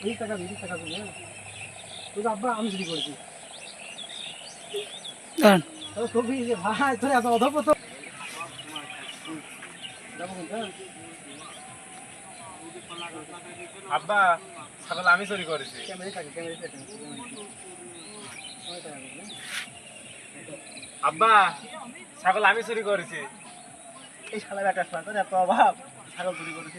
এই টাকা দিই টাকা দিই হ্যাঁ। তোর আব্বা আমি চুরি করেছি। ভাই তোর এত অধপত হ্যাঁ? আব্বা ছাগল আমি চুরি করেছি? আব্বা ছাগল আমি চুরি করেছি। এই শালা তোর এত অভাব। ছাগল চুরি করেছি।